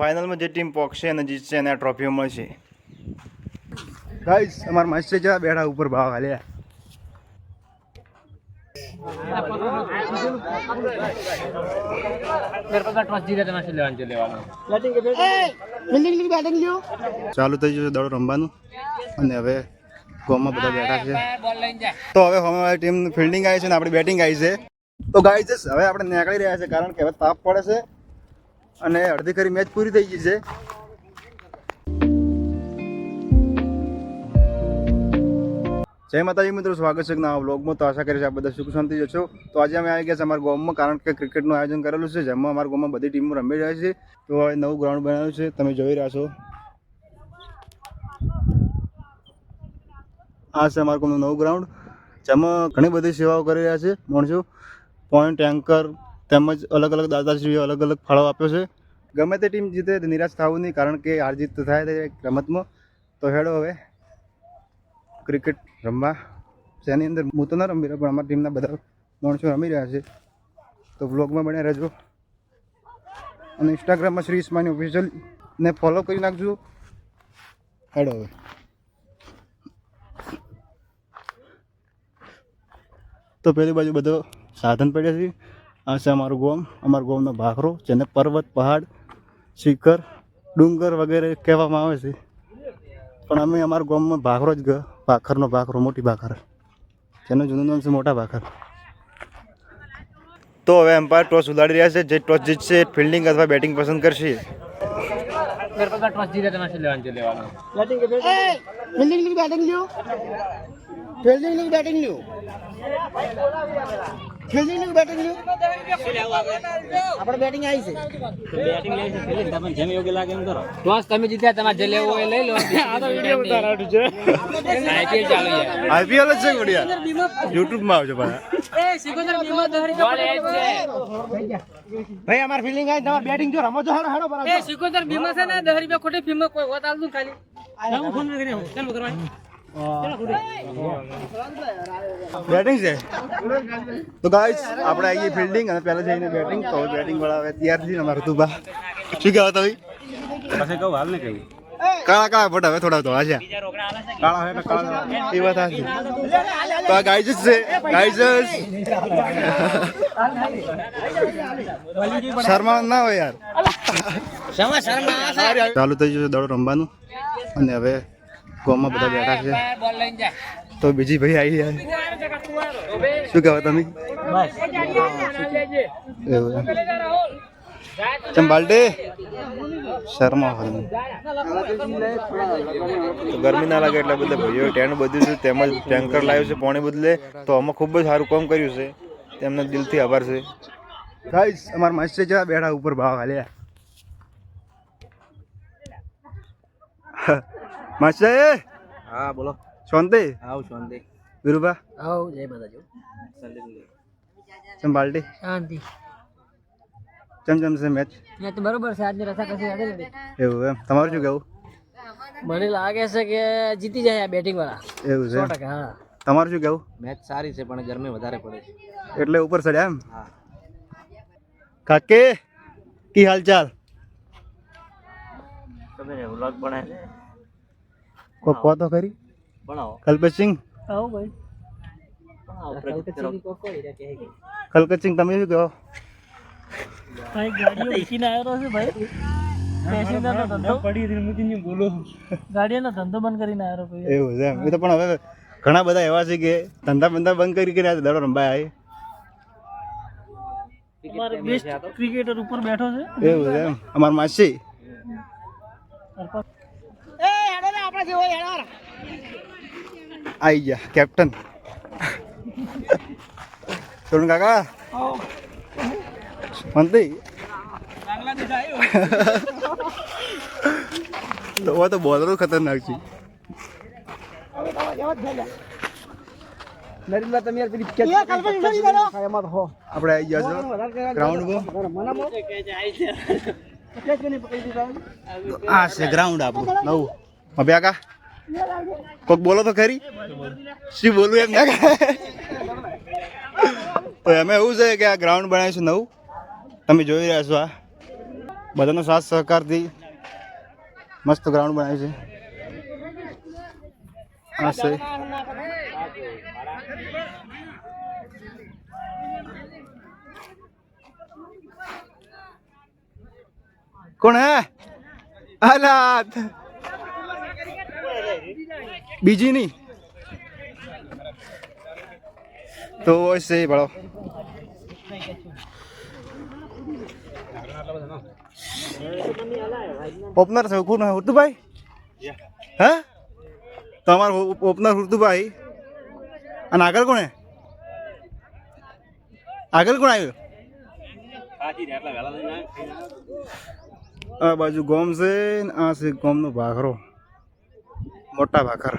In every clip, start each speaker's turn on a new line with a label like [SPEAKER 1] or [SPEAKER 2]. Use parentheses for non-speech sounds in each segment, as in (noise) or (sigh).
[SPEAKER 1] ફાઇનલમાં જે ટીમ પહોંચશે અને જીતશે એને આ ટ્રોફીઓ મળશે. ગાઈસ અમારા માસ્ટર જરા બેઠા ઉપર ભાવ હાલ્યા ચાલુ થઈ જશે દડો રમવાનું. અને હવે ગોમાં બધા બેઠા છે. તો હવે અમારી ટીમ ફિલ્ડિંગ આવી છે ને આપણી બેટિંગ આવી છે. તો ગાઈસ હવે આપણે નીકળી રહ્યા છે કારણ કે હવે તાપ પડે છે. અને અડધી ખરી મેચ પૂરી થઈ ગઈ છે. જય માતાજી મિત્રો, સ્વાગત છે નવા બ્લોગમાં તો આશા કરી છે આ બધા સુખ શાંતિ છો. તો આજે અમે આવી ગયા છે અમારા ગામમાં, કારણ કે ક્રિકેટનું આયોજન કરેલું છે, જેમાં અમારા ગામમાં બધી ટીમો રમી રહ્યા છે. તો હવે નવું ગ્રાઉન્ડ બનાવ્યું છે. તમે જોઈ રહ્યા છો. આ છે અમારા ગામનું નવું ગ્રાઉન્ડ જેમાં ઘણી બધી સેવાઓ કરી રહ્યા છે. માણસો પોઈન્ટ એન્કર તેમજ અલગ અલગ દાદાશ્રીઓ અલગ અલગ ફાળો આપ્યો છે. ગમે તે ટીમ જીતે નિરાશ થવું નહીં, કારણ કે હાર જીત થાય તે રમતમાં. તો હેડો હવે. ક્રિકેટ રમવા. જેની અંદર હું તો ન રમી રહ્યો, પણ અમારી ટીમના બધા માણસો રમી રહ્યા છે. તો બ્લોગમાં બન્યા રહેજો. અને ઇન્સ્ટાગ્રામમાં શ્રી ઇસ્માની ઓફિશિયલને ફોલો કરી નાખજો. હેડો હવે. તો પેલી બાજુ બધો સાધન પડ્યા છે. આ છે અમારું ગોમ. અમારું ગોમનો ભાખરો, જેને પર્વત, પહાડ શિખર ડુંગર વગેરે કહેવામાં આવે છે. પણ અમે અમારા ગામમાં ભાખરો જ ગયો. ભાખરનો ભાખરો મોટી ભાખર. જેનું જૂનું નામ છે મોટા ભાખર. તો હવે એમ્પાયર ટોસ ઉડાડી રહ્યા છે. જે ટોસ જીતશે ફિલ્ડિંગ અથવા બેટિંગ પસંદ કરશે.
[SPEAKER 2] બેટિંગ લ્યો. ફિલ્ડિંગની બેટિંગ લ્યો આપણે બેટિંગ આવી છે.
[SPEAKER 3] ટોસ તમે જીત્યા તમારે જે લેવું એ લઈ લો. આ તો વિડિયો ઉતારવાનું છે. આઈપીએલ ચાલુ છે.
[SPEAKER 1] આઈપીએલ જ છે ગુડિયા. યુટ્યુબમાં આવજો પાછા.
[SPEAKER 2] ભાઈ અમાર ફિલ્ડિંગ આવી તમાર બેટિંગ જો રમો જો હારો હારો બરાબર.
[SPEAKER 3] એ સિકોતર બીમા છે ને રૂપિયા ખોટી ફીમાં કોઈ વાત આલતું ખાલી. હું ફોન કરી ચાલુ કરવાની.
[SPEAKER 1] બેટિંગ છે? તો ગાઈસ આપણે આવીએ ફિલ્ડિંગ અને પહેલા જઈને બેટિંગ તો બેટિંગ વાળા આવે તૈયાર છે અમારું તું બા શું કહેવા તમે?
[SPEAKER 4] પછી કહું હાલ ને કહ્યું
[SPEAKER 1] કાળા કાળા ફોટા હવે થોડા થોડા છે. કાળા હોય કાળા એ વાત સાચી. તો આ ગાઈઝ છે. ગાઈઝ શર્મા ના હોય યાર. ચાલુ થઈ જશે દડો રમવાનું. અને હવે ગોમાં બધા બેઠા છે. તો બીજી ભાઈ આવી ગયા શું કહેવા તમે. ચમ બાલટે શર્મા હોય તો ગરમી ના લાગે એટલે બધા ભાઈઓ ટેન્ટ બધું છે તેમજ ટેન્કર લાવ્યું છે પાણી બદલે. તો અમે ખૂબ જ સારું કામ કર્યું છે. તેમને દિલથી આભાર છે. ગાઈસ અમારા માસ્ટર જવા બેઠા ઉપર ભાવ હાલ્યા. માસ્ટર
[SPEAKER 4] હા બોલો.
[SPEAKER 1] શાંતિ?
[SPEAKER 4] આવ શાંતિ.
[SPEAKER 1] વિરુભા?
[SPEAKER 2] આવ જય
[SPEAKER 1] માતાજી. બાલટી?
[SPEAKER 2] શાંતિ.
[SPEAKER 1] ચમ ચમ છે મેચ
[SPEAKER 2] મેં તો બરોબર છે આજની રસા કસી નથી.
[SPEAKER 1] એવું એમ. તમારું શું કહેવું
[SPEAKER 2] મને લાગે છે કે જીતી જાય આ બેટિંગ વાળા.
[SPEAKER 1] એવું છે
[SPEAKER 2] સો
[SPEAKER 1] એમ.
[SPEAKER 2] ટકા હા.
[SPEAKER 1] તમારું શું કહેવું
[SPEAKER 4] મેચ સારી છે પણ ગરમી વધારે પડે છે.
[SPEAKER 1] એટલે ઉપર ચડ્યા એમ?
[SPEAKER 4] હા.
[SPEAKER 1] કાકે કી હાલચાલ?
[SPEAKER 4] તમે વ્લોગ બનાવે
[SPEAKER 1] કોઈ કહો તો ખરી કલ્પેશસિંહ કલ્પેશસિંહ તમે શું કહો?
[SPEAKER 2] ભાઈ ગાડીઓ મૂકીને આવ્યો છે ભાઈ. પેસેન્જરનો ધંધો. પડી હતી મૂકીને બોલો. ગાડીઓનો ધંધો બંધ કરીને આવ્યો ભાઈ.
[SPEAKER 1] એવું છે એમ. એ તો પણ હવે ઘણા બધા એવા છે કે ધંધા બંધા બંધ કરી કરીને દડો રંબાય આવે
[SPEAKER 2] અમારે બેસ્ટ ક્રિકેટર ઉપર બેઠો છે.
[SPEAKER 1] એવું છે એમ. અમાર માસી. આવી ગયા કેપ્ટન સોનુ કાકા મંત્રી તો તો બોલરો ખતરનાક છે
[SPEAKER 2] નરેન્દ્ર તમે યાર એમાં હો
[SPEAKER 1] આપણે આવી ગયા છો ગ્રાઉન્ડ પર આ છે ગ્રાઉન્ડ આપણું નવું હવે કા? કોક બોલો તો ખરી? શું બોલું એમ ના તો અમે એવું છે કે આ ગ્રાઉન્ડ બનાવીશું નવું. તમે જોઈ રહ્યા છો આ. બધાનો સાથ સહકારથી મસ્ત ગ્રાઉન્ડ બનાવ્યું છે. હા છે. કોણ હે? હાલાત બીજી નહીં. તો છે ભાડો. ઓપનર છે કોણ હુતુભાઈ હે? તમારો ઓપનર હુતુભાઈ અને આગળ કોણે આગળ કોણ આવ્યું? આ બાજુ ગોમ છે આ છે ગોમનો ભાખરો. મોટા ભાખર.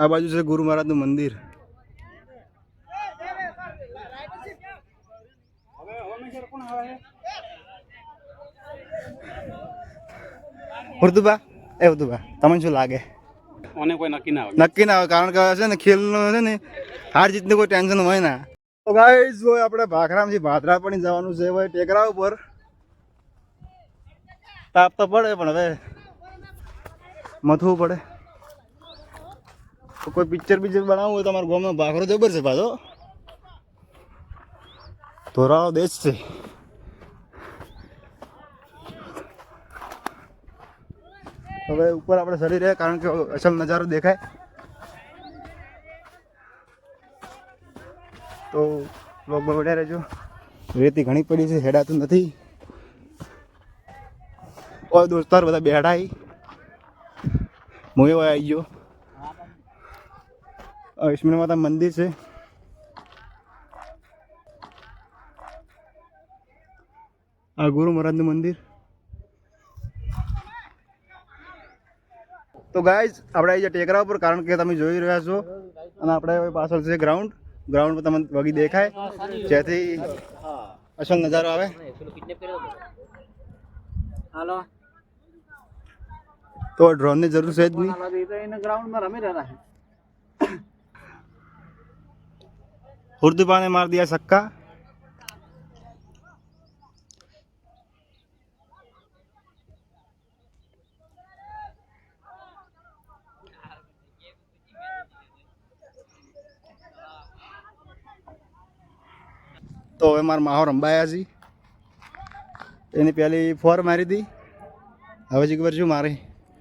[SPEAKER 1] આ બાજુ છે ગુરુ મહારાજનું મંદિર. ઉર્દુબા એ ઉર્દુબા તમને શું લાગે?
[SPEAKER 5] મને કોઈ નક્કી ના
[SPEAKER 1] નક્કી ના હોય કારણ કે છે ને ખેલનું છે ને હાર જીતની કોઈ ટેન્શન હોય ના. તો આપણે ભાખરામથી ભાદરા પણ જવાનું છે ભાઈ ટેકરા ઉપર. તાપ તો પડે પણ હવે મથવું પડે. તો કોઈ પિક્ચર પિક્ચર બનાવવું હોય તો અમારા ગામનો ભાખરો જબર છે પાછો. ધોરાળો દેશ છે. હવે ઉપર આપણે ચડી રહ્યા કારણ કે અસલ નજારો દેખાય. તો બ્લોગમાં બેઠા રહેજો. રેતી ઘણી પડી છે, હેડાતું નથી. ઓય દોસ્તાર બધા બેઠા હી. એવો આવી ગયો. વિષ્ણુ માતા મંદિર છે. આ ગુરુ મહારાજનું મંદિર. તો ગાઈઝ આપણે આવી ટેકરા ઉપર, કારણ કે તમે જોઈ રહ્યા છો, અને આપણે પાછળ છે ગ્રાઉન્ડ ગ્રાઉન્ડ પર તમને વગી દેખાય. જેથી અસલ નજારો આવે.
[SPEAKER 3] હાલો
[SPEAKER 1] તો ડ્રોનની જરૂર છે જ નહીં.
[SPEAKER 3] ગ્રાઉન્ડમાં રમી રહ્યા
[SPEAKER 1] ઉર્દુબા ને માર દિયા સક્કા. તો હવે મારા માહો રંબાયા છે. એની પહેલી ફોર મારી હતી હવે જીગર શું મારી?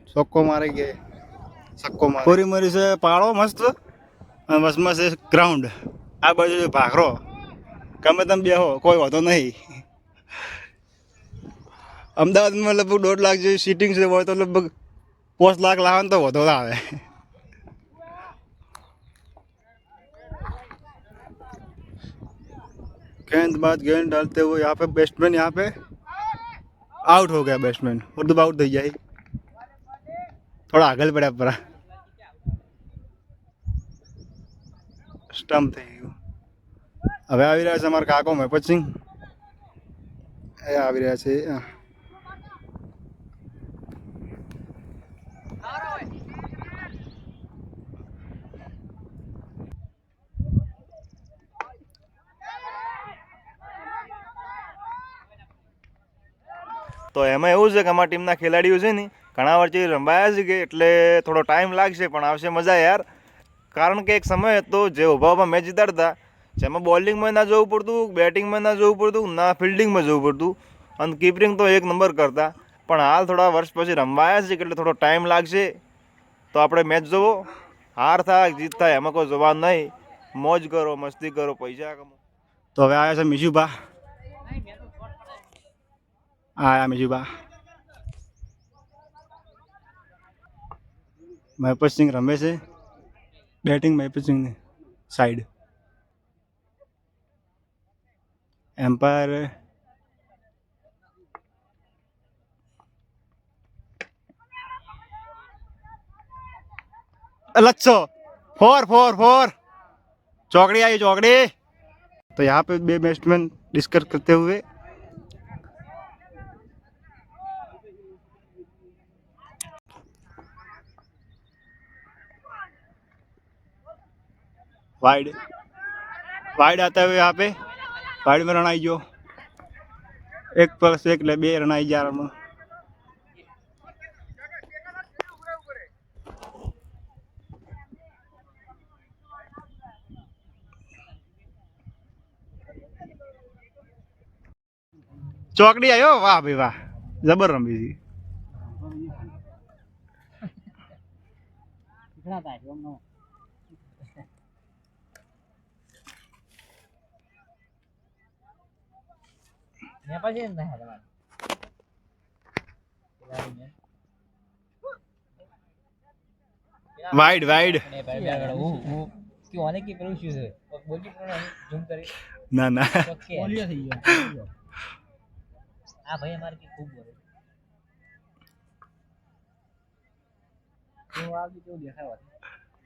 [SPEAKER 1] ચોક્કો મારે કે સક્કો મારે પૂરી મરી છે પાળો મસ્ત અને વચમાં છે ગ્રાઉન્ડ આ બાજુ છે ભાખરો ગમે તમે બેહો કોઈ વાંધો નહીં અમદાવાદમાં લગભગ દોઢ લાખ જેવી સીટિંગ છે હોય તો લગભગ પાંચ લાખ લાવે ને તો વધુ ના આવે गेंद बाद गेंद डालते हुए यहाँ पे बैट्समैन यहाँ पे आउट हो गया बैट्समैन उर्दू आउट થઈ જાય થોડા આગળ પડ્યા પરા સ્ટમ્પ થઈ ગયું. હવે આવી રહ્યા છે અમારા કાકો મહેપત સિંહ. એ આવી રહ્યા છે
[SPEAKER 6] તો એમાં એવું છે કે અમારા ટીમના ખેલાડીઓ છે ને ઘણા વર્ષે રમાયા છે કે એટલે થોડો ટાઈમ લાગશે પણ આવશે મજા યાર. કારણ કે એક સમય હતો જે ઊભા મેચ જીતાડતા જેમાં બોલિંગમાં ના જવું પડતું બેટિંગમાં ના જવું પડતું ના ફિલ્ડિંગમાં જવું પડતું અને કીપરિંગ તો એક નંબર કરતા. પણ હાલ થોડા વર્ષ પછી રમવાયા છે કે એટલે થોડો ટાઈમ લાગશે. તો આપણે મેચ જોવો. હાર થાય જીત થાય એમાં કોઈ જવાબ નહીં. મોજ કરો મસ્તી કરો પૈસા કમો
[SPEAKER 1] તો હવે આવ્યા છે મીશુભા આયા મીશુભા મહેપત સિંહ રમે છે બેટિંગ મહેપત સિંહની side umpire लच्छो four four four चौकड़ी आई चौकड़ी तो यहाँ पे बे बैट्समैन डिस्कस करते हुए वाइड वाइड आता हुए यहाँ पे वाइड में रन आई जो એક પ્લસ એક એટલે બે રન આવી ગયા આમાં ચોકડી આવ્યો વાહ ભાઈ વાહ જબર રમી હતી
[SPEAKER 3] ને પછી એમ થાય તમારે વાઇડ હું કે ઓને કે પેલું શું છે બોલી પણ ઝૂમ કરી
[SPEAKER 1] ના ના
[SPEAKER 3] બોલ્યો થઈ ગયો આ ભાઈ અમારે કે ખૂબ બોલે તો આ બી કેવું દેખાય વાત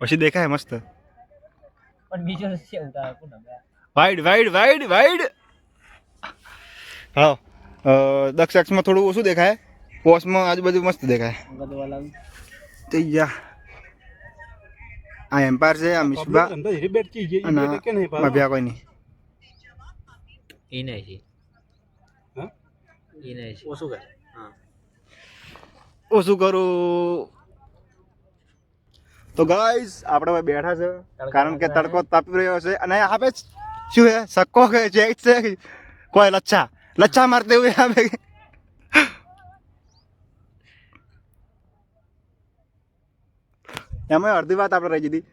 [SPEAKER 1] પછી દેખાય મસ્ત
[SPEAKER 3] પણ બીજો છે ઉતાર કોણ wide
[SPEAKER 1] wide wide wide wide હા દક્ષ અક્ષમાં થોડું ઓછું દેખાય. પોસમાં આજુબાજુ મસ્ત દેખાય. તો આ એમ્પાયર છે આ મિસબા અને મભ્યા કોઈ નહીં
[SPEAKER 4] કરું.
[SPEAKER 1] તો ગાઈસ આપણે બેઠા છે. કારણ કે તડકો તાપી રહ્યો છે. અને આપે શું છે? સક્કો કે જેક છે? કોઈ લચ્છા? लच्छा मारते हुए यहाँ पे એમાં અડધી વાત આપણે રહી ગઈ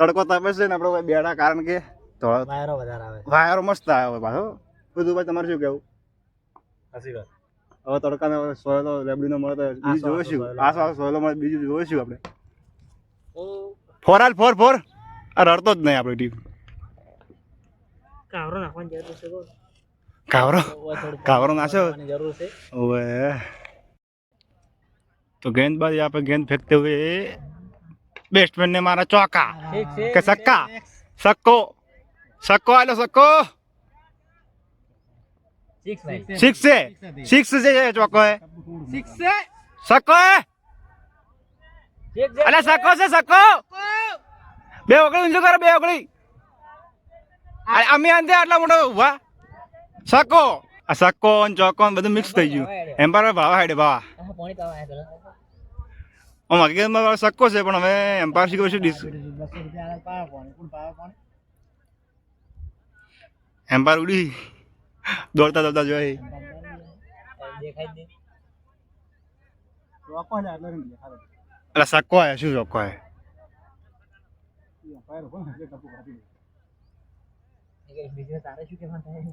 [SPEAKER 1] તડકો તાપે છે ને આપણે હવે બેઠા કારણ કે તો
[SPEAKER 3] વાયરો વધારે આવે
[SPEAKER 1] વાયરો મસ્ત આવ્યો પાછો બધું ભાઈ તમારે શું કેવું
[SPEAKER 5] સાચી વાત
[SPEAKER 1] હવે તડકાનો સોયલો લેબડીનો મળે તો બીજું જોઈશું આસપાસ સોયલો મળે બીજું જોઈશું આપણે ફોર હાલ ફોર ફોર આ રડતો જ નહીં આપણી ટીમ
[SPEAKER 2] કાવરો નાખવાની જરૂર છે બોલ
[SPEAKER 1] કાવરો કાવરો નાખ્યો
[SPEAKER 3] જરૂર છે
[SPEAKER 1] ओए तो गेंदबाज यहाँ पे गेंद फेंकते हुए बैट्समैन ने मारा चौका
[SPEAKER 3] ઠીક છે
[SPEAKER 1] કે सक्का सक्को सक्को आलो सक्को
[SPEAKER 3] સિક્સ નાઇન
[SPEAKER 1] सिक्स से सिक्स से है चौको है
[SPEAKER 3] સિક્સ છે
[SPEAKER 1] सक्को है
[SPEAKER 3] ઠીક છે
[SPEAKER 1] अरे सक्को से सक्को બે ઓગળી ઊંચું કરો બે ઓગળી અરે અમે અંતે આટલા મોટો ઉભા સક્કો આ સક્કો ને ચોક્કો બધું મિક્સ થઈ ગયું. એમ પર ભાવા હાડે ભાવા. આમ હકીકતમાં સક્કો છે પણ હવે એમ્પાયર શીખવું
[SPEAKER 3] છે પાણી
[SPEAKER 1] એમ્પાયર ઉડી. દોડતા દોડતા જોઈ એટલે સક્કો આવ્યા શું ચોક્કો
[SPEAKER 3] બીજું તારે શું કહેવાનું થાય?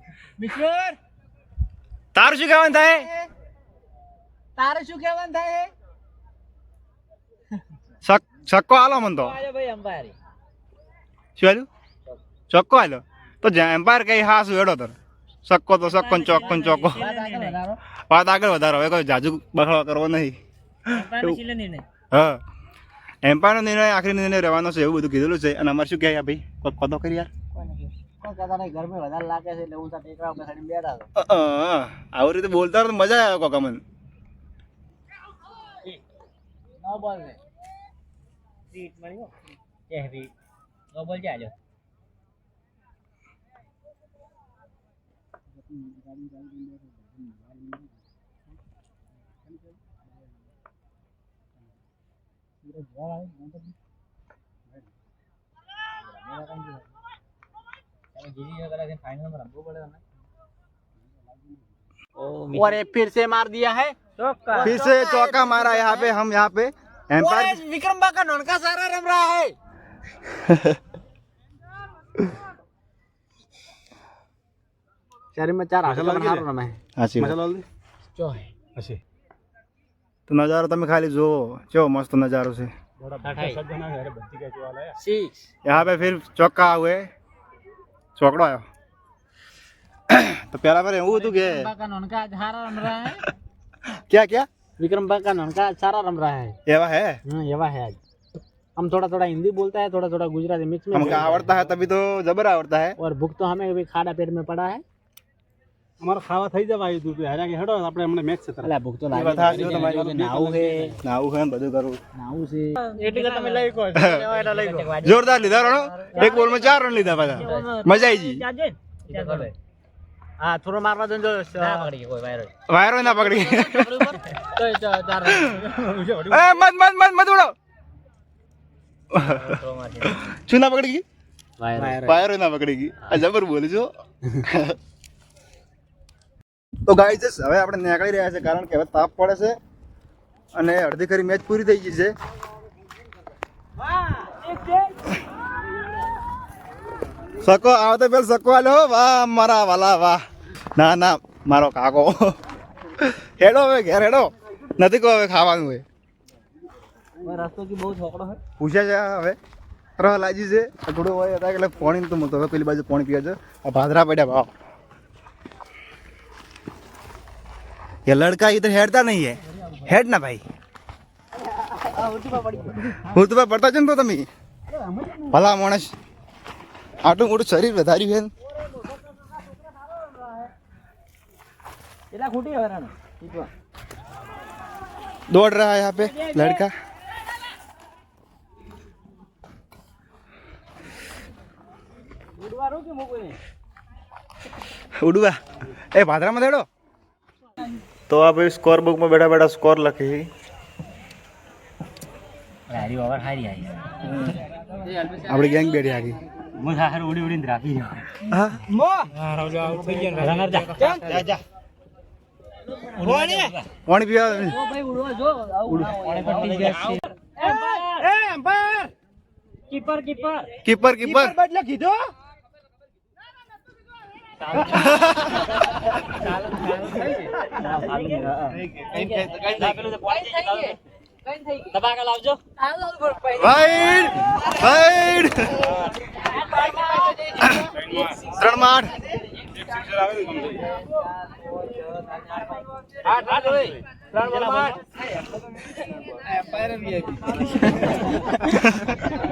[SPEAKER 1] તારું શું કહેવાનું થાય?
[SPEAKER 3] તારે શું કહેવાનું થાય?
[SPEAKER 1] સક સક્કો આલો મન તો.
[SPEAKER 3] આજો ભાઈ અંબારી
[SPEAKER 1] શું હાલ્યું ચોક્કો હાલ્યો તો જ્યાં એમ્પાયર કઈ હા શું હેડો તર. સક્કો તો સક્કો ને ચોક્કો ને ચોક્કો.
[SPEAKER 3] વાત આગળ વધારો.
[SPEAKER 1] હવે કોઈ જાજુ બખડો કરવો નહીં. હા. એમ્પાયરનો નિર્ણય આખરી નિર્ણય રહેવાનો છે એવું બધું કીધેલું છે. અને અમારે શું કહે ભાઈ? કોઈ કદો કરી યાર
[SPEAKER 3] કોને કહ્યું? કોઈ કહેતા નહીં, ગરમી વધારે લાગે છે એટલે ઊંચા ટેકરા ઉપર ચડીને બેઠા
[SPEAKER 1] આવી રીતે બોલતા તો મજા આવે કોકા મને
[SPEAKER 3] નો બોલ છે. કે હેવી. નો બોલ ચાલ્યો. તમે જીતી જો કદાચ ફાઇનલમાં રમવું પડે તમને
[SPEAKER 4] और ये फिर से मार दिया है
[SPEAKER 2] ચોક્કા
[SPEAKER 1] फिर से चौका मारा यहाँ पे हम यहाँ पे एम्पायर
[SPEAKER 4] विक्रम बा का नौनका सारा रम रहा है शरीर में चार हाथ हारो रमे
[SPEAKER 1] સાચી વાત.
[SPEAKER 5] મસાલા હલ્દી
[SPEAKER 3] ચો હે
[SPEAKER 5] હશે
[SPEAKER 1] તો નજારો તમે ખાલી જુઓ કેવો મસ્ત નજારો છે
[SPEAKER 5] સજ્જન આવે અરે બધી કઈ જોવા લાયા
[SPEAKER 3] સિક્સ
[SPEAKER 1] यहाँ पे फिर चौका हुए ચોકડો આવ્યો તો પેલા પર એવું હતું કે
[SPEAKER 3] का नौनका आज हारा रम रहा है
[SPEAKER 1] क्या क्या
[SPEAKER 4] विक्रम बा का नौनका आज सारा रम रहा है
[SPEAKER 1] एवा है
[SPEAKER 4] हाँ ये है आज हम थोड़ा थोड़ा हिंदी बोलता है थोड़ा थोड़ा गुजराती मिक्स में
[SPEAKER 1] हमको
[SPEAKER 4] बोलते हैं।
[SPEAKER 1] आवड़ता है तभी तो जबर आवड़ता है
[SPEAKER 4] और भूख तो हमें भी खाड़ा पेट में पड़ा है
[SPEAKER 5] અમારે ખાવા થઈ જવા આવ્યું હતું હારા કે હેડો આપણે એમને મેચ છે
[SPEAKER 4] એટલે ભૂખ તો
[SPEAKER 1] લાગે તમારી.
[SPEAKER 4] નાવું છે.
[SPEAKER 1] નાવું છે બધું કરવું.
[SPEAKER 4] નાવું છે.
[SPEAKER 3] એટલે તમે લઈ કો
[SPEAKER 1] જોરદાર લીધા રણો. એક બોલમાં ચાર રન લીધા પાછા. મજા આવી ગઈ.
[SPEAKER 4] હા થોડો મારવા દો જો
[SPEAKER 3] ના પકડી કોઈ વાયરો.
[SPEAKER 1] વાયરો ના પકડી.
[SPEAKER 3] તો ચાર
[SPEAKER 1] એ મત મત મત મત ઉડો શું ના પકડી ગઈ?
[SPEAKER 3] વાયરો.
[SPEAKER 1] વાયરો ના પકડી ગઈ. આ જબર બોલું છો. તો ગાઈઝ હવે આપણે નીકળી રહ્યા છે કારણ કે હવે તાપ પડે છે અને અડધી ખરી મેચ પૂરી થઈ ગઈ છે. સકો આવતો પેલ સકો આલો વાહ મારા વાલા વાહ. ના ના મારો કાકો. હેડો હવે ઘેર હેડો. નથી કહો હવે ખાવાનું હોય. પૂછ્યા છે હવે. રહ લાજી છે. થોડું હોય હતા એટલે પાણી તો પેલી બાજુ પાણી પીવે છે આ ભાદરા પડ્યા ભાવ ये लड़का इधर हेडता नहीं है हेड ना भाई હું તો પડતા છે ને તો તમે ભલા માણસ આટલું મોટું શરીર વધાર્યું છે
[SPEAKER 2] એટલા ખોટી હવે રાણ
[SPEAKER 1] दौड़ रहा है यहाँ पे लड़का
[SPEAKER 2] ઉડવાનું કે મૂકવું
[SPEAKER 1] ઉડવા એ ભાદરામાં દેડો તો આ ભાઈ સ્કોર બુકમાં બેઠા બેઠા સ્કોર લખી
[SPEAKER 3] હારી ઓવર હારી આવી.
[SPEAKER 1] આપણી ગેંગ બેઠી આગી
[SPEAKER 3] હું હાર ઉડી ઉડીને રાખી
[SPEAKER 1] હા? પાણી પીવા
[SPEAKER 2] ભાઈ ઉડવા જો. કીપર કીપર
[SPEAKER 1] કીપર કીપર
[SPEAKER 3] દબાકા લાવજો
[SPEAKER 1] વાઈડ વાઈડ ત્રણ માઠ (laughs) (laughs) (laughs)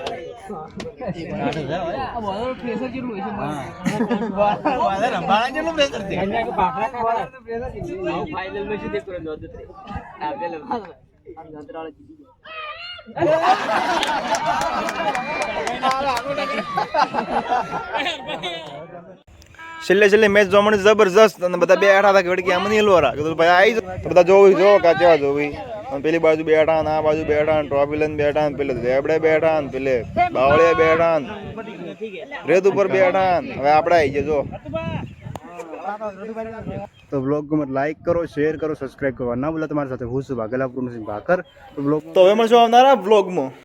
[SPEAKER 1] છેલ્લે છેલ્લે મેચ જોવા મળી જબરજસ્ત. અને બધા બેઠા હતા કે વળી કે આમ નહીં હલવારા કીધું ભાઈ આવી બધા જોવી જો કાચવા જોવી. અને પેલી બાજુ બેઠા ને આ બાજુ બેઠા ને ટ્રોફી લઈને બેઠા ને પેલે રેબડે બેઠા ને પેલે બાવળે બેઠા ને રેત ઉપર બેઠા ને. હવે આપણે આવી જજો. તો બ્લોગ ગમે લાઈક કરો શેર કરો સબસ્ક્રાઇબ કરો. ના બોલે તમારી સાથે હું છું ભાગેલા પૂર્ણસિંહ ભાકર. તો બ્લોગ તો હવે મળશું આવનારા બ્લોગમાં